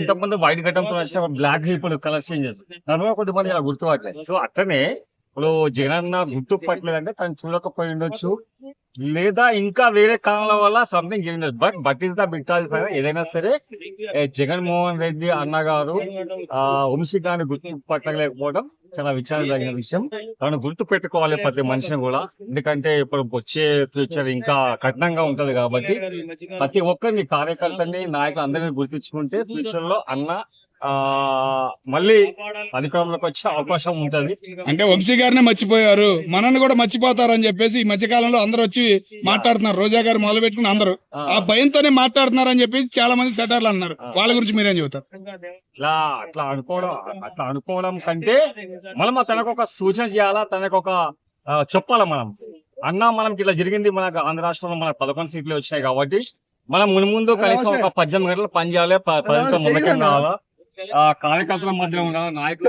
ఇంతకుముందు వైట్ గడ్డంతో వచ్చిన బ్లాక్ ఇప్పుడు కలర్ చేంజెస్ నన్ను కొంతమంది ఇలా గుర్తుపట్టలేదు. సో అట్లనే ఇప్పుడు జగనన్న గుర్తుపట్టలేదు అంటే తను చూడకపోయి ఉండొచ్చు. లేదా ఇంకా వేరే కారణాల వల్ల సంథింగ్ జరిగినది బట్ బట్ ఇస్ ద ఏదైనా సరే జగన్మోహన్ రెడ్డి అన్న గారు ఆ వంశీకాన్ని గుర్తుపట్టలేకపోవడం చాలా విచారణ జరిగిన విషయం. తను గుర్తు పెట్టుకోవాలి ప్రతి మనిషిని కూడా. ఎందుకంటే ఇప్పుడు వచ్చే ఫ్యూచర్ ఇంకా కఠినంగా ఉంటది కాబట్టి ప్రతి ఒక్కరిని కార్యకర్తని నాయకులు అందరినీ గుర్తించుకుంటే ఫ్యూచర్లో అన్న మళ్ళీ అధికారంలోకి వచ్చే అవకాశం ఉంటది. అంటే వంశీ గారినే మర్చిపోయారు. మనల్ని కూడా మర్చిపోతారని చెప్పేసి ఈ మధ్య కాలంలో అందరూ వచ్చి మాట్లాడుతున్నారు. రోజా గారు మొదలు పెట్టుకుని అందరూ. ఆ. భయంతోనే మాట్లాడుతున్నారు అని చెప్పేసి చాలా మంది సెటర్లు అన్నారు. వాళ్ళ గురించి మీరేం చెబుతారు? ఇట్లా అట్లా అనుకోవడం అట్లా అనుకోవడం కంటే మనం తనకు ఒక సూచన చేయాలా? తనకు ఒక చెప్పాలా మనం? అన్న మనకి ఇట్లా జరిగింది. మనకు ఆంధ్ర రాష్ట్రంలో మనకు పదకొండు సీట్లు వచ్చినాయి కాబట్టి మనం మును ముందు కనీసం ఒక పద్దెనిమిది గంటలు పని చేయాలి. ప- ప్రజలతో ముందుకు రావాలా? కార్యకర్తల మధ్య ఉండాలి నాయకుల